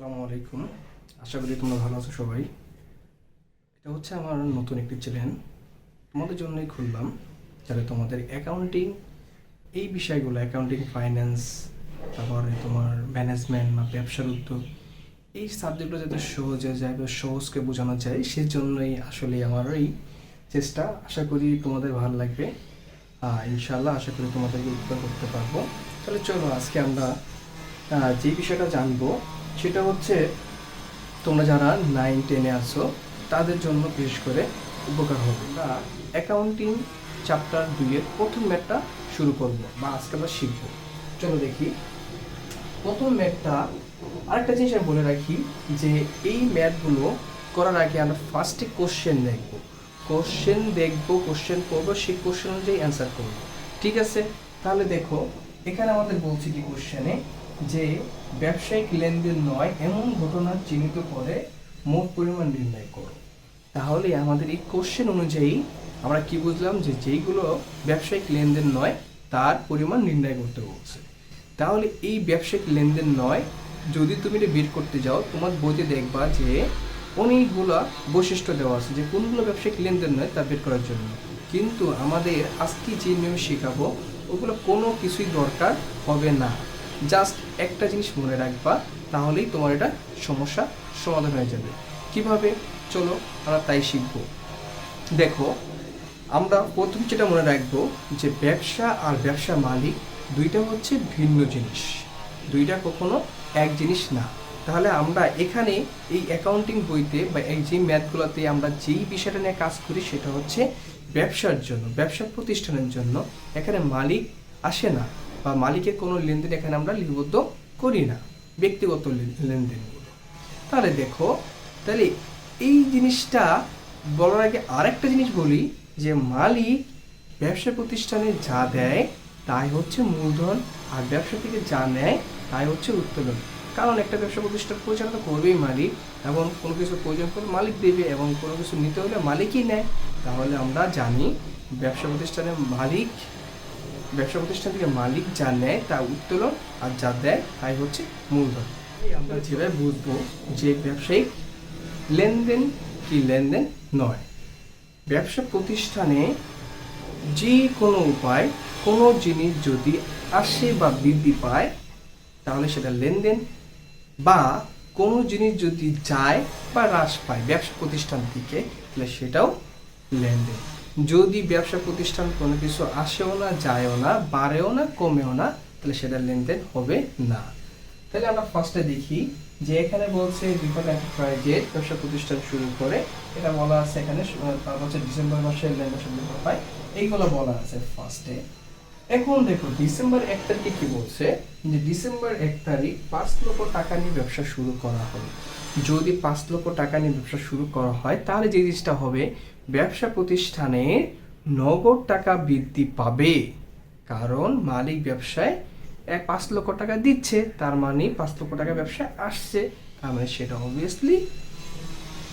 আসসালামু আলাইকুম। আশা করি তোমরা ভালো আছো সবাই। এটা হচ্ছে আমার নতুন একটি চ্যানেল। তোমাদের জন্যই খুললাম যাতে তোমাদের অ্যাকাউন্টিং এই বিষয়গুলো অ্যাকাউন্টিং ফাইন্যান্স তারপরে তোমার ম্যানেজমেন্ট বা ব্যবসার উদ্যোগ এই সাবজেক্টগুলো যাতে সহজে যায় বা সহজকে বোঝানো যায় সেজন্যই আসলে আমার এই চেষ্টা। আশা করি তোমাদের ভালো লাগবে। আহ, ইনশাআল্লাহ আশা করি তোমাদেরকে উত্তর করতে পারব। তাহলে চলো আজকে আমরা যে বিষয়টা জানব, সেটা হচ্ছে তোমরা যারা নাইন টেনে আছো, তাদের জন্য বিশেষ করে উপকার হবে। বা অ্যাকাউন্টিং চ্যাপ্টার দুইয়ের প্রথম ম্যাথটা শুরু করব বা আজকে আমরা শিখব। চলো দেখি। প্রথম ম্যাথটা আরেকটা জিনিস আমি বলে রাখি যে এই ম্যাথগুলো করার আগে আমরা ফার্স্টে কোশ্চেন দেখব। কোশ্চেন দেখব কোশ্চেন করব সেই কোশ্চেন অনুযায়ী অ্যান্সার করব। ঠিক আছে? তাহলে দেখো, এখানে আমাদের বলছি কি কোশ্চেনে যে ব্যবসায়িক লেনদেন নয়, এমন ঘটনা চিহ্নিত করে মোট পরিমাণ নির্ণয় করো। তাহলে আমাদের এই কোশ্চেন অনুযায়ী আমরা কি বুঝলাম যে যেইগুলো ব্যবসায়িক লেনদেন নয়, তার পরিমাণ নির্ণয় করতে বলছে। তাহলে এই ব্যবসায়িক লেনদেন নয়, যদি তুমি এটা বের করতে যাও, তোমার বইতে দেখবা যে অনেকগুলা বৈশিষ্ট্য দেওয়া আছে যে কোনগুলো ব্যবসায়িক লেনদেন নয়, তা বের করার জন্য। কিন্তু আমাদের আজকে যে নিয়ম শেখাবো, ওগুলো কোনো কিছুই দরকার হবে না। জাস্ট একটা জিনিস মনে রাখবা, তাহলেই তোমার এটা সমস্যা সমাধান হয়ে যাবে। কীভাবে? চলো আমরা তাই শিখব। দেখো, আমরা প্রথম যেটা মনে রাখব যে ব্যবসা আর ব্যবসা মালিক দুইটা হচ্ছে ভিন্ন জিনিস। দুইটা কখনো এক জিনিস না। তাহলে আমরা এখানে এই অ্যাকাউন্টিং বইতে বা এই যে ম্যাথগুলোতে আমরা যেই বিষয়টা নিয়ে কাজ করি সেটা হচ্ছে ব্যবসার জন্য, ব্যবসা প্রতিষ্ঠানের জন্য। এখানে মালিক আসে না। বা মালিকের কোনো লেনদেন এখানে আমরা লিপিবদ্ধ করি না, ব্যক্তিগত লেন- লেনদেনগুলো। তাহলে দেখো, তাহলে এই জিনিসটা বলার আগে আরেকটা জিনিস বলি, যে মালিক ব্যবসা প্রতিষ্ঠানে যা দেয় তাই হচ্ছে মূলধন, আর ব্যবসা থেকে যা নেয় তাই হচ্ছে উত্তোলন। কারণ একটা ব্যবসা প্রতিষ্ঠান পরিচালনা তো করবেই মালিক, এবং কোনো কিছু প্রয়োজন করলে মালিক দেবে, এবং কোনো কিছু নিতে হলে মালিকই নেয়। তাহলে আমরা জানি ব্যবসা প্রতিষ্ঠানের মালিক ব্যবসা প্রতিষ্ঠান থেকে মালিক যা নেয় তা উত্তোলন আর যা দেয় তাই হচ্ছে মূলধন। আমরা যেভাবে বুঝব যে ব্যবসায়িক লেনদেন কি লেনদেন নয়। ব্যবসা প্রতিষ্ঠানে যে কোনো উপায়, কোনো জিনিস যদি আসে বা বৃদ্ধি পায়, তাহলে সেটা লেনদেন বা কোনো জিনিস যদি যায় বা হ্রাস পায় ব্যবসা প্রতিষ্ঠান থেকে, তাহলে সেটাও লেনদেন। যদি ব্যবসা প্রতিষ্ঠান কোনো কিছু আসেও না যায়ও না বাড়েও না কমেও না তাহলে সেটা লেনদেন হবে না। তাহলে আমরা ফার্স্টে দেখি যে এখানে বলছে বিপদ এন্টারপ্রাইজের ব্যবসা প্রতিষ্ঠান শুরু করে। এটা বলা আছে এখানে আহ, তার হচ্ছে ডিসেম্বর মাসে লেনদেন করা হয় এইগুলো বলা আছে ফার্স্টে এখন দেখো ডিসেম্বর এক তারিখে কি বলছে? যে ডিসেম্বর এক তারিখ পাঁচ লক্ষ টাকা নিয়ে ব্যবসা শুরু করা হলো যদি পাঁচ লক্ষ টাকা নিয়ে ব্যবসা শুরু করা হয় তাহলে যে জিনিসটা হবে ব্যবসা প্রতিষ্ঠানে নগদ টাকা বৃদ্ধি পাবে। কারণ মালিক ব্যবসায় এক পাঁচ লক্ষ টাকা দিচ্ছে, তার মানে পাঁচ লক্ষ টাকা ব্যবসায় আসছে। তার মানে সেটা অবভিয়াসলি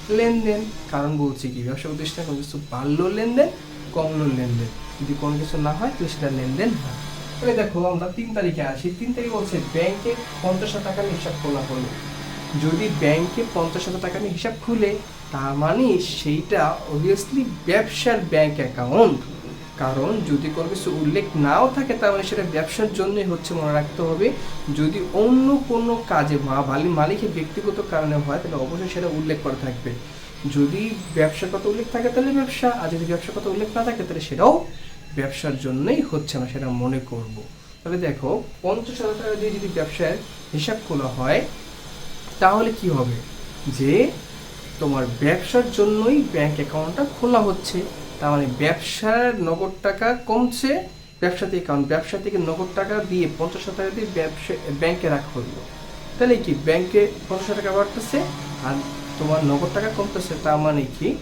লেনদেন। কারণ বলছি কি, ব্যবসা প্রতিষ্ঠানে কোনো কিছু বাড়লো লেনদেন, কমলো লেনদেন। যদি কোনো কিছু না হয়, তাহলে সেটা লেনদেন না। তাহলে দেখো, আমরা তিন তারিখে আসি। তিন তারিখে বলছে, ব্যাংকে পঞ্চাশ টাকা হিসাব খোলা হলো যদি ব্যাংকে পঞ্চাশ হাজার টাকা নিয়ে হিসাব খুলে, তার মানে সেইটা অবভিয়াসলি ব্যবসার ব্যাংক অ্যাকাউন্ট কারণ যদি কোনো কিছু উল্লেখ নাও থাকে, তার মানে সেটা ব্যবসার জন্যই হচ্ছে মনে রাখতে হবে। যদি অন্য কোনো কাজে মালিক মালিকের ব্যক্তিগত কারণে হয়, তাহলে অবশ্যই সেটা উল্লেখ করা থাকবে। যদি ব্যবসার কথা উল্লেখ থাকে, তাহলে ব্যবসা, আর যদি ব্যবসার কথা উল্লেখ না থাকে, তাহলে সেটাও ব্যবসার জন্যই হচ্ছে না, সেটা মনে করব। তবে দেখো, পঞ্চাশ হাজার টাকা দিয়ে যদি ব্যবসার হিসাব খোলা হয় তাহলে কি হবে? যে তোমার ব্যবসার জন্যই ব্যাংক অ্যাকাউন্টটা খোলা হচ্ছে। তার মানে ব্যবসার নগদ টাকা কমছে ব্যবসা থেকে কারণ ব্যবসা থেকে নগদ টাকা দিয়ে পঞ্চাশ হাজার টাকা দিয়ে ব্যবসা ব্যাংকে রাখা হলো। তাহলে কি ব্যাংকে পঞ্চাশ টাকা বাড়তেছে আর তোমার নগদ টাকা কমতেছে? তার মানে কি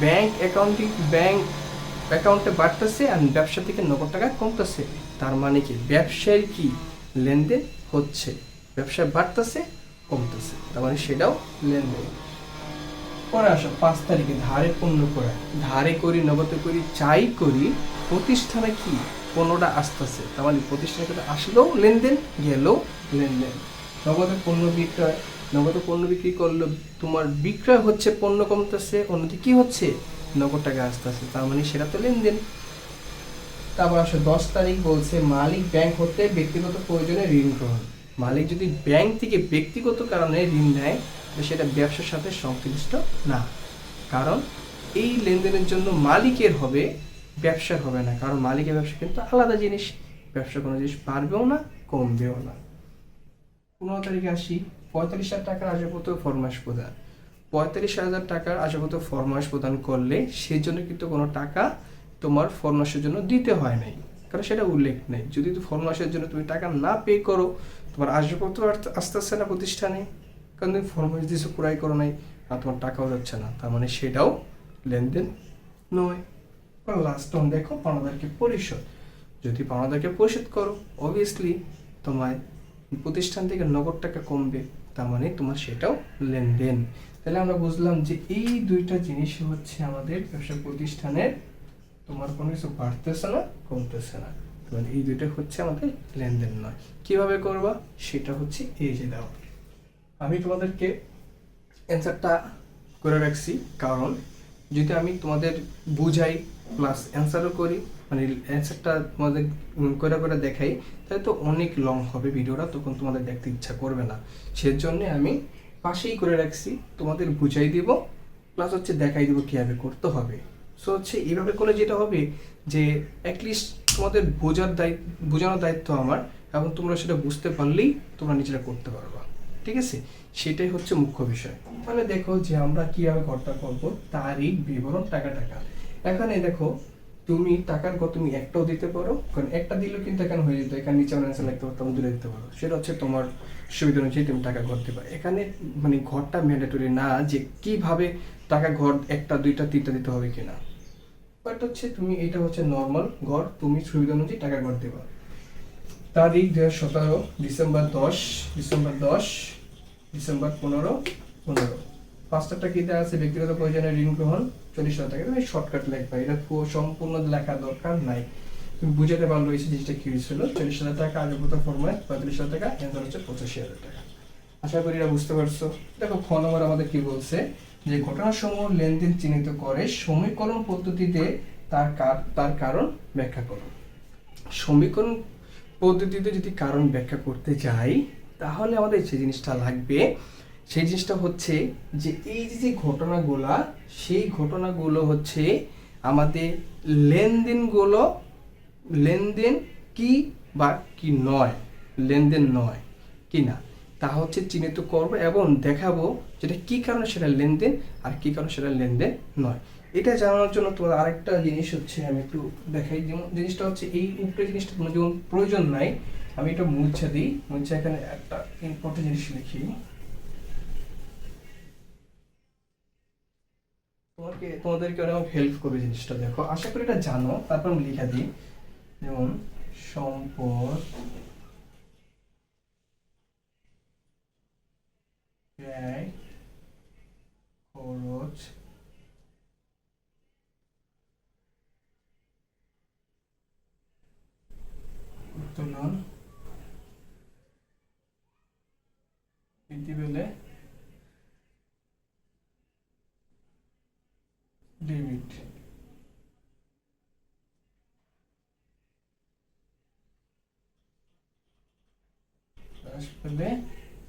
ব্যাংক অ্যাকাউন্টিং ব্যাংক অ্যাকাউন্টে বাড়তেছে আর ব্যবসা থেকে নগদ টাকা কমতেছে। তার মানে কি ব্যবসায় কি লেনদেন হচ্ছে? ব্যবসা বাড়তেছে কমতেছে। তার মানে সেটাও লেনদেন। পরে আসো, পাঁচ তারিখে ধারে পণ্য করা। ধারে করি, নগদে করি, চাই করি, প্রতিষ্ঠানে কি? পণ্যটা আসতেছে। তার মানে প্রতিষ্ঠানে কিন্তু আসলেও লেনদেন, গেলেও লেনদেন। নগদে পণ্য বিক্রয়, নগদে পণ্য বিক্রি করলে তোমার বিক্রয় হচ্ছে, পণ্য কমতেছে, অন্যদিকে কি হচ্ছে? নগদ টাকা আসতেছে। তার মানে সেটা তো লেনদেন। তারপর আসলে দশ তারিখ বলছে, মালিক ব্যাংক হতে ব্যক্তিগত প্রয়োজনে ঋণ গ্রহণ। মালিক যদি ব্যাংক থেকে ব্যক্তিগত কারণে ঋণ নেয় সেটা ব্যবসার সাথে সংশ্লিষ্ট না। কারণ এই লেনদেনের জন্য মালিকের হবে, ব্যবসার হবে না। কারণ মালিকের ব্যবসা কিন্তু আলাদা জিনিস। ব্যবসা কোনো জিনিস বাড়বেও না, কমবেও না। পনেরো তারিখে আসি। পঁয়তাল্লিশ হাজার টাকার আশাপত্র ফরমাস প্রদান। পঁয়তাল্লিশ হাজার টাকার আশাপত্র ফরমাস প্রদান করলে সেজন্য কিন্তু কোনো টাকা তোমার ফরমাসের জন্য দিতে হয় নাই। কারণ সেটা উল্লেখ নেই। যদি তো ফরমাসের জন্য তুমি টাকা না পে করো, তোমার আসবাবপত্র আসতে আসছে না প্রতিষ্ঠানে। কারণ তুমি ফরমাস দিয়েছ ক্রয় করো নাই, আর তোমার টাকাও যাচ্ছে না। তার মানে সেটাও লেনদেন নয়। লাস্ট অন দেখো, পাওনাদারকে পরিশোধ। যদি পাওনাদারকে পরিশোধ করো অবভিয়াসলি তোমার প্রতিষ্ঠান থেকে নগদ টাকা কমবে। তার মানে তোমার সেটাও লেনদেন। তাহলে আমরা বুঝলাম যে এই দুইটা জিনিস হচ্ছে আমাদের ব্যবসা প্রতিষ্ঠানের তোমার কোনো কিছু বাড়তেছে না, কমতেছে না। তোমার এই দুইটা হচ্ছে আমাদের লেনদেন নয়। কীভাবে করবা? সেটা হচ্ছে এই যে দাও। আমি তোমাদেরকে অ্যান্সারটা করে রাখছি, কারণ যদি আমি তোমাদের বুঝাই প্লাস অ্যান্সারও করি মানে অ্যান্সারটা তোমাদের করে করে দেখাই, তাহলে তো অনেক লং হবে ভিডিওটা, তখন তোমাদের দেখতে ইচ্ছা করবে না। সেজন্য আমি পাশেই করে রাখছি, তোমাদের বুঝাই দিব প্লাস হচ্ছে দেখাই দিব কীভাবে করতে হবে। সো হচ্ছে এইভাবে করলে যেটা হবে যে অ্যাটলিস্ট তোমাদের বোঝার দায়িত্ব বোঝানোর দায়িত্ব আমার এবং তোমরা সেটা বুঝতে পারলেই তোমরা নিজেরা করতে পারবা। ঠিক আছে? সেটাই হচ্ছে মুখ্য বিষয়। তাহলে দেখো যে আমরা কীভাবে ঘরটা করব তারিখ বিবরণ টাকা টাকা। এখানে দেখো তুমি টাকার ঘর তুমি একটাও দিতে পারো, কারণ একটা দিলেও কিন্তু এখানে হয়ে যেত, এখানে নিচে অ্যান্সার লিখতে পারো তুমি দূরে দিতে পারো। সেটা হচ্ছে তোমার সুবিধা অনুযায়ী তুমি টাকা ঘর দিবা। এখানে মানে ঘরটা ম্যান্ডেটরি না যে কীভাবে টাকা ঘর একটা, দুইটা, তিনটা দিতে হবে কিনা। বাট হচ্ছে তুমি, এটা হচ্ছে নর্মাল তুমি সুবিধা অনুযায়ী টাকা দেবা। তারিখ দুই হাজার ডিসেম্বর দশ ডিসেম্বর দশ ডিসেম্বর পনেরো পনেরো। দেওয়া আছে, ব্যক্তিগত প্রয়োজনে ঋণ গ্রহণ, চল্লিশ হাজার টাকা। শর্টকাট লেখবা এটা পুরো সম্পূর্ণ লেখা দরকার নাই। তুমি বুঝাতে পারল এই জিনিসটা কি হয়েছিল? চল্লিশ হাজার টাকা আজগত ফরম্যাট পঁয়ত্রিশ হাজার টাকা অ্যান্সার হচ্ছে পঁচাশি হাজার টাকা। আশা করি এটা বুঝতে পারছ। দেখো, খ নম্বর আমাদের কি বলছে? যে ঘটনাসমূহ লেনদেন চিহ্নিত করে সমীকরণ পদ্ধতিতে তার তার কারণ ব্যাখ্যা করো সমীকরণ পদ্ধতিতে যদি কারণ ব্যাখ্যা করতে যাই, তাহলে আমাদের যে জিনিসটা লাগবে, সেই জিনিসটা হচ্ছে যে এই যে যে ঘটনাগুলা, সেই ঘটনাগুলো হচ্ছে আমাদের লেনদেনগুলো, লেনদেন কি বা কি নয়? লেনদেন নয়, কি না? তা হচ্ছে চিহ্নিত করব এবং দেখাবো যেটা কি কারণে সেটা লেনদেন আর কি কারণে সেটা লেনদেন নয়। এটা জানানোর জন্য তোমার আরেকটা জিনিস হচ্ছে আমি একটু দেখাই। যেমন জিনিসটা হচ্ছে এই উপরে জিনিসটা তোমার যেমন প্রয়োজন নাই, আমি এটা মুছে দিই। মুছে এখানে একটা ইম্পর্টেন্ট জিনিস লিখি। তোমাকে, তোমাদেরকে অনেক হেল্প করবে জিনিসটা, দেখো। আশা করি এটা জানো, তারপর আমি লিখে দিই। যেমন সম্পদ ব্যয় খরচ উত্তোলন বৃদ্ধি পেলে ডেবিট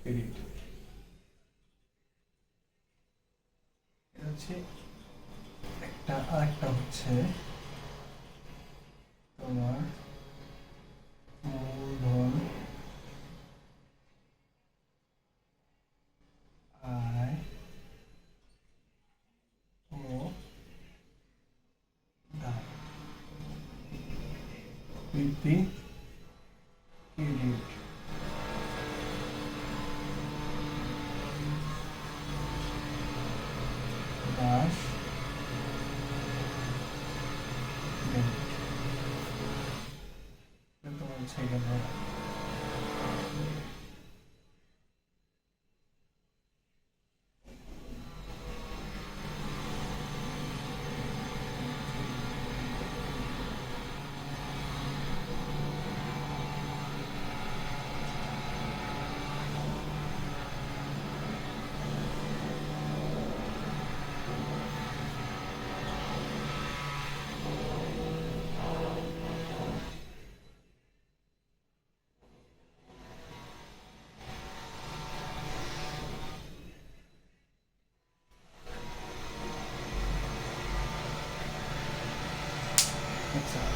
ক্রেডিট এটা হচ্ছে একটা আরেকটা হচ্ছে তোমার মূলধন আয় ও দায়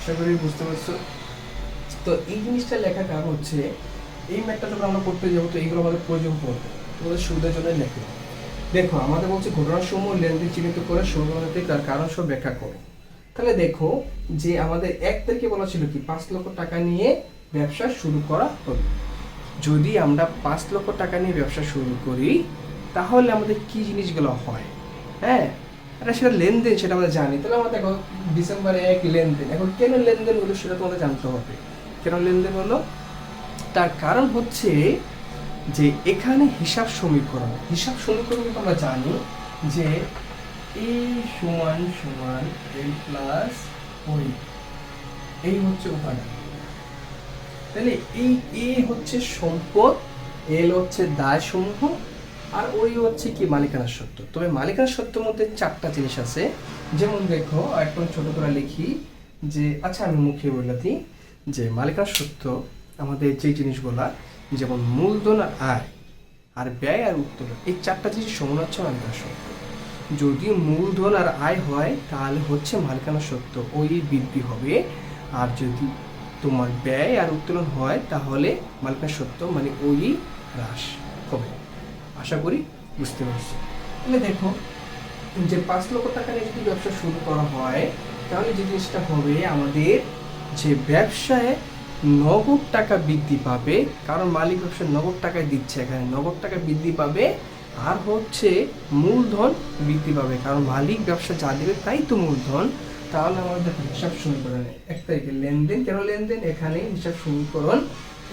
আশা করি বুঝতে পারছ। তো এই জিনিসটা লেখা কারণ হচ্ছে, এই ম্যাটটা যখন আমরা করতে যাব তো এইগুলো আমাদের প্রয়োজন পড়বে। তোমাদের সুবিধার জন্য লেখো। দেখো, আমাদের বলছে ঘটনাসমূহ লেনদেন চিহ্নিত করে সময় তার কারণ সব ব্যাখ্যা করো। তাহলে দেখো যে আমাদের এক তারিখে বলা ছিল কি, পাঁচ লক্ষ টাকা নিয়ে ব্যবসা শুরু করা হবে। যদি আমরা পাঁচ লক্ষ টাকা নিয়ে ব্যবসা শুরু করি, তাহলে আমাদের কি জিনিসগুলো হয়? হ্যাঁ এটা সেটা লেনদেন সেটা আমরা জানি। তাহলে আমরা দেখো ডিসেম্বরে এক লেনদেন। এখন কেন লেনদেন হলো সেটা তোমাদের জানতে হবে। কেন লেনদেন হলো? তার কারণ হচ্ছে যে এখানে হিসাব সমীকরণ। হিসাব সমীকরণ কিন্তু আমরা জানি যে এ সমান সমান এল প্লাস ওই এই হচ্ছে উপাদান। তাহলে এই এ হচ্ছে সম্পদ এল হচ্ছে দায় সমূহ আর ওই হচ্ছে কি মালিকানা সত্য। তবে মালিকানা সত্যের মধ্যে চারটা জিনিস আছে। যেমন দেখো একদম ছোট করে লিখি যে আচ্ছা আমি মুখে বললাতি যে মালিকানা সত্য আমাদের যে জিনিসগুলা, যেমন মূলধন আর আয়, আর ব্যয় আর উত্তোলন, এই চারটা জিনিস সমান হচ্ছে মালিকানা সত্য। যদি মূলধন আর আয় হয়, তাহলে হচ্ছে মালিকানা সত্য, ওই বৃদ্ধি হবে। আর যদি তোমার ব্যয় আর উত্তোলন হয়, তাহলে মালিকানা সত্য মানে ওই হ্রাস হবে। আশা করি বুঝতে পারছি। তাহলে দেখো যে পাঁচ লক্ষ টাকা নিয়ে যদি ব্যবসা শুরু করা হয়, তাহলে যে জিনিসটা হবে, আমাদের যে ব্যবসায় নগদ টাকা বৃদ্ধি পাবে, কারণ মালিক ব্যবসায় নগদ টাকায় দিচ্ছে এখানে, নগদ টাকা বৃদ্ধি পাবে, আর হচ্ছে মূলধন বৃদ্ধি পাবে, কারণ মালিক ব্যবসা যা দেবে তাই তো মূলধন। তাহলে আমাদের হিসাব সমীকরণে, এক তারিখে লেনদেন, কেন লেনদেন? এখানে হিসাব সমীকরণ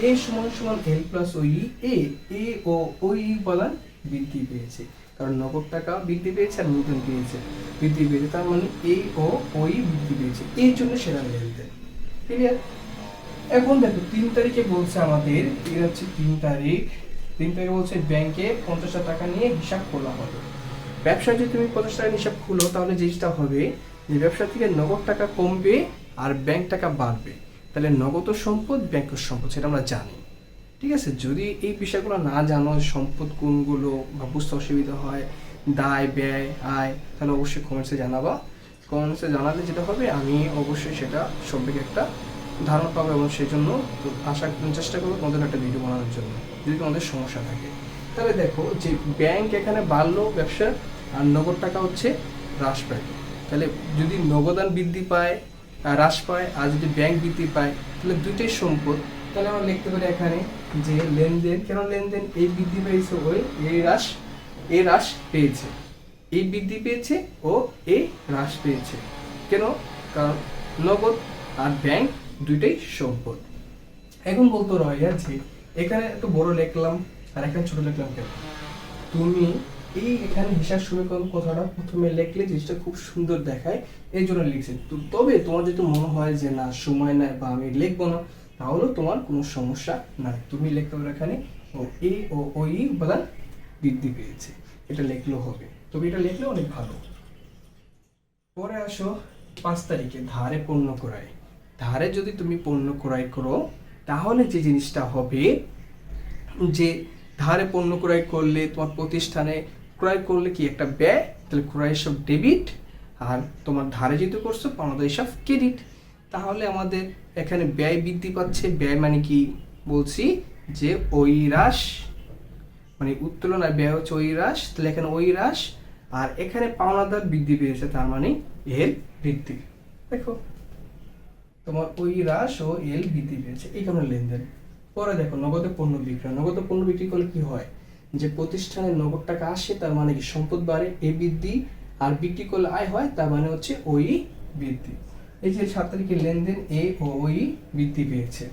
এ সমান সমান এল প্লাস ওই এ এ ও ওই উপাদান বৃদ্ধি পেয়েছে। কারণ নগদ টাকা বৃদ্ধি পেয়েছে আর মূলধন পেয়েছে। বৃদ্ধি পেয়েছে, তার মানে এই ও ওই বৃদ্ধি পেয়েছে। এই জন্য সেটা লেনদেন ক্লিয়ার এখন দেখো, তিন তারিখে বলছে আমাদের এটা হচ্ছে তিন তারিখ। তিন তারিখে বলছে ব্যাংকে পঞ্চাশ হাজার টাকা নিয়ে হিসাব খোলা হবে। ব্যবসায় যদি তুমি পঞ্চাশ টাকা হিসাব খুলো, তাহলে জিনিসটা হবে, যে ব্যবসা থেকে নগদ টাকা কমবে আর ব্যাংক টাকা বাড়বে। তাহলে নগদ সম্পদ ব্যাংকের সম্পদ, সেটা আমরা জানি। ঠিক আছে? যদি এই বিষয়গুলো না জানো সম্পদ কোনগুলো বা বুঝতে অসুবিধা হয়, দায়, ব্যয়, আয়, তাহলে অবশ্যই কমেন্টসে জানাবা। কমেন্টসে জানালে যেটা হবে, আমি অবশ্যই সেটা সম্পর্কে একটা ধারণা পাবো এবং সেই জন্য আশা চেষ্টা করব তোমাদের একটা ভিডিও বানানোর জন্য, যদি তোমাদের সমস্যা থাকে। তাহলে দেখো যে ব্যাংক এখানে বাড়লো ব্যবসা আর নগদ টাকা হচ্ছে হ্রাস পায়। তাহলে যদি নগদান বৃদ্ধি পায় হ্রাস পায় আর যদি ব্যাংক বৃদ্ধি পায়, তাহলে দুইটাই সম্পদ। তাহলে আমরা লিখতে পারি এখানে যে লেনদেন, কেন লেনদেন? এই বৃদ্ধি পেয়েছে ওই এই হ্রাস এই হ্রাস পেয়েছে। এই বৃদ্ধি পেয়েছে ও এই হ্রাস পেয়েছে। কেন? কারণ নগদ আর ব্যাংক দুইটাই সম্পদ। এখন বলতো রয়ে যে, এখানে একটু বড় লিখলাম আর এখানে ছোট লিখলাম কেন? তুমি এই এখানে হিসাব সমীকরণ কথাটা প্রথমে লিখলে জিনিসটা খুব সুন্দর দেখায়, এই জন্য তবে তোমার যদি মনে হয় যে না, সময় বা আমি লিখব না তোমার কোনো সমস্যা নাই। তুমি লিখতে পারো এখানে, ও এই ও ওই উপাদান বৃদ্ধি পেয়েছে। এটা হবে। তবে এটা অনেক ভালো। পরে আসো পাঁচ তারিখে, ধারে পণ্য ক্রয়। ধারে যদি তুমি পণ্য ক্রয় করো, তাহলে যে জিনিসটা হবে, যে ধারে পণ্য ক্রয় করলে তোমার প্রতিষ্ঠানে ক্রয় করলে কি একটা ব্যয়? তাহলে ক্রয় হিসাব ডেবিট আর তোমার ধারে যেহেতু করছ, পাওনা হিসাব ক্রেডিট তাহলে আমাদের এখানে ব্যয় বৃদ্ধি পাচ্ছে। ব্যয় মানে কি বলছি? যে ওই হ্রাস মানে উত্তোলন আর ব্যয় হচ্ছে ওই হ্রাস। তাহলে এখানে ওই হ্রাস আর এখানে পাওনাদার বৃদ্ধি পেয়েছে, তার মানে এর বৃদ্ধি। দেখো, তোমার ওই হ্রাস ও এল বৃদ্ধি পেয়েছে। এই কারণে লেনদেন। পরে দেখো, নগদে পণ্য বিক্রয়। নগদ পণ্য বিক্রি করলে কি হয়? যে প্রতিষ্ঠানে নগদ টাকা আসে, তার মানে কি সম্পদ বাড়ে, এ বৃদ্ধি, আর বিক্রি করলে আয় হয়, তার মানে হচ্ছে ওই বৃদ্ধি। এই যে সাত তারিখে লেনদেন, এ ও ওই বৃদ্ধি পেয়েছে।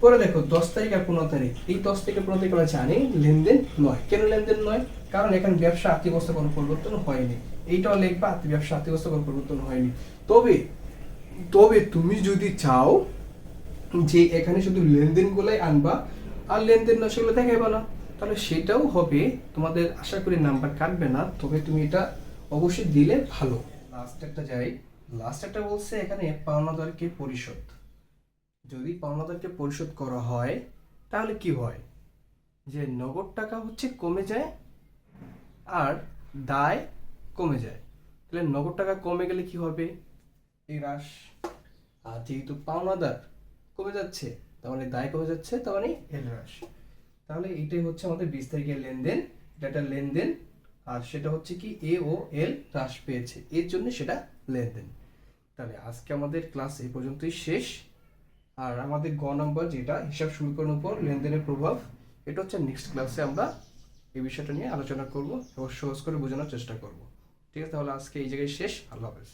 পরে দেখো, দশ তারিখ আর পনেরো তারিখ। এই দশ থেকে পনেরো তারিখ আমরা জানি লেনদেন নয়। কেন লেনদেন নয়? কারণ এখানে ব্যবসা আর্থিক অবস্থা কোনো পরিবর্তন হয়নি। এইটাও লিখবা ব্যবসা আর্থিক অবস্থা কোনো পরিবর্তন হয়নি। তবে তবে তুমি যদি চাও যে এখানে শুধু লেনদেনগুলাই আনবা, আর লেনদেন না সেগুলো দেখাইবা না। তাহলে সেটাও হবে, তোমাদের আশা করি নাম্বার কাটবে না, তবে তুমি এটা অবশ্যই দিলে ভালো। লাস্ট একটা যাই লাস্ট একটা বলছে এখানে পাওনাদারকে পরিশোধ। যদি পাওনাদারকে পরিশোধ করা হয়, তাহলে কি হয়? যে নগদ টাকা হচ্ছে কমে যায় আর দায় কমে যায়। তাহলে নগদ টাকা কমে গেলে কি হবে? এই হ্রাস আর যেহেতু পাওনাদার কমে যাচ্ছে, তার মানে দায় কমে যাচ্ছে, তার মানে এল হ্রাস তাহলে এইটাই হচ্ছে আমাদের বিশ তারিখের লেনদেন এটা একটা লেনদেন, আর সেটা হচ্ছে কি এ ও এল হ্রাস পেয়েছে। এর জন্য সেটা লেনদেন। তাহলে আজকে আমাদের ক্লাস এই পর্যন্তই শেষ। আর আমাদের গ নম্বর যেটা, হিসাব শুরু করার উপর লেনদেনের প্রভাব, এটা হচ্ছে নেক্সট ক্লাসে আমরা এই বিষয়টা নিয়ে আলোচনা করব এবং সহজ করে বোঝানোর চেষ্টা করব। ঠিক আছে, তাহলে আজকে এই জায়গায় শেষ। আল্লাহ হাফেজ।